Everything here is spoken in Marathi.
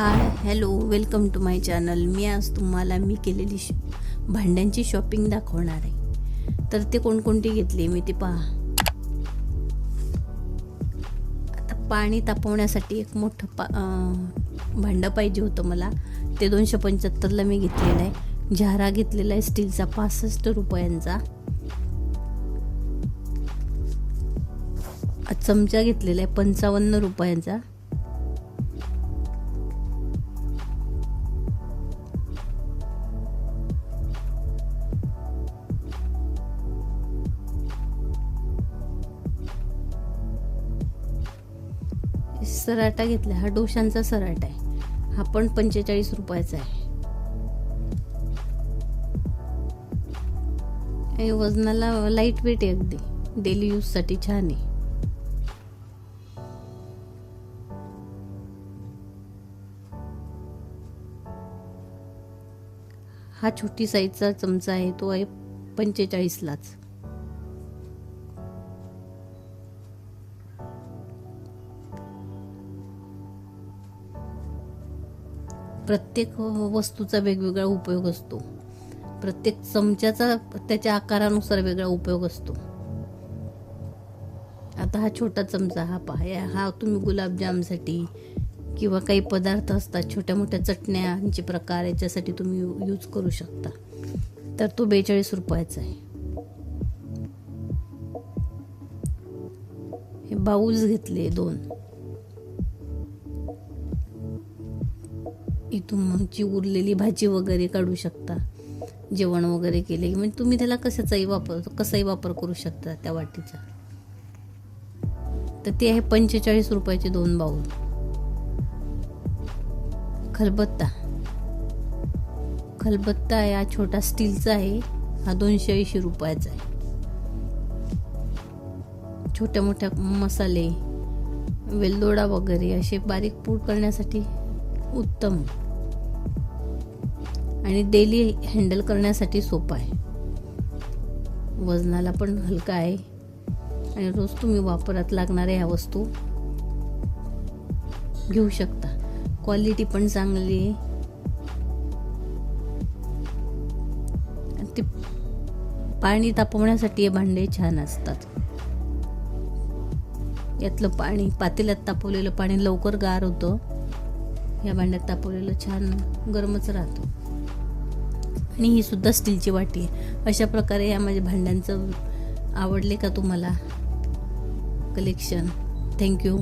Hi hello welcome to my channel. मी आज तुम्हाला मी केलेली श भांड्यांची शॉपिंग दाखवणार आहे. तर ते कोणकोणती घेतली मी ते पहा. आता पाणी तापवण्यासाठी एक मोठं पा भांडं पाहिजे होतं मला. ते दोनशे पंच्याहत्तरला मी घेतलेलं आहे. झारा घेतलेला आहे स्टीलचा पासष्ट रुपयांचा. चमचा घेतलेला आहे पंचावन्न रुपयांचा. सराटा घेतला हा डोशांचा सराटा आहे. हा पण पंचेचाळीस रुपयाचा आहे. हे वजनाला लाइट वेट आहे अगदी. डेली यूजसाठी छान आहे. हा छोटी साईजचा चमचा आहे. तो आहे पंचेचाळीसलाच. प्रत्येक वस्तूचा वेगवेगळा उपयोग असतो. प्रत्येक चमच्याचा त्याच्या आकारानुसार वेगळा उपयोग असतो. आता हा छोटा चमचा हा पहा हा तुम्ही गुलाबजामसाठी किंवा काही पदार्थ असतात छोट्या मोठ्या चटण्यांचे प्रकार याच्यासाठी तुम्ही यू- यूज करू शकता. तर तो बेचाळीस रुपयाचा आहे. हे बाऊल्स घेतले दोन. इथून मग उरलेली भाजी वगैरे काढू शकता. जेवण वगैरे केले. की म्हणजे तुम्ही त्याला कशाचाही वापर कसाही वापर करू शकता त्या वाटीचा. तर ते आहे पंचेचाळीस रुपयाचे दोन बाऊल खलबत्ता. खलबत्ता या छोटा स्टीलचा आहे. हा दोनशे ऐंशी रुपयाचा आहे. छोट्या मोठ्या मसाले वेलदोडा वगैरे असे बारीक पूड करण्यासाठी उत्तम. आणि डेली हँडल करण्यासाठी सोपा आहे. वजनाला पण हलका आहे. आणि रोज तुम्ही वापरात लागणाऱ्या ह्या वस्तू घेऊ शकता. क्वालिटी पण चांगली. आहे ते पाणी तापवण्यासाठी हे भांडे छान असतात. यातलं पाणी पातेल्यात तापवलेलं पाणी लवकर गार होतं. या भांड्यात तापवलेलं छान गरमच राहतो. आणि ही सुद्धा स्टीलची वाटी आहे. अशा प्रकारे या माझ्या भांड्यांचं आवडले का तुम्हाला? कलेक्शन. थँक्यू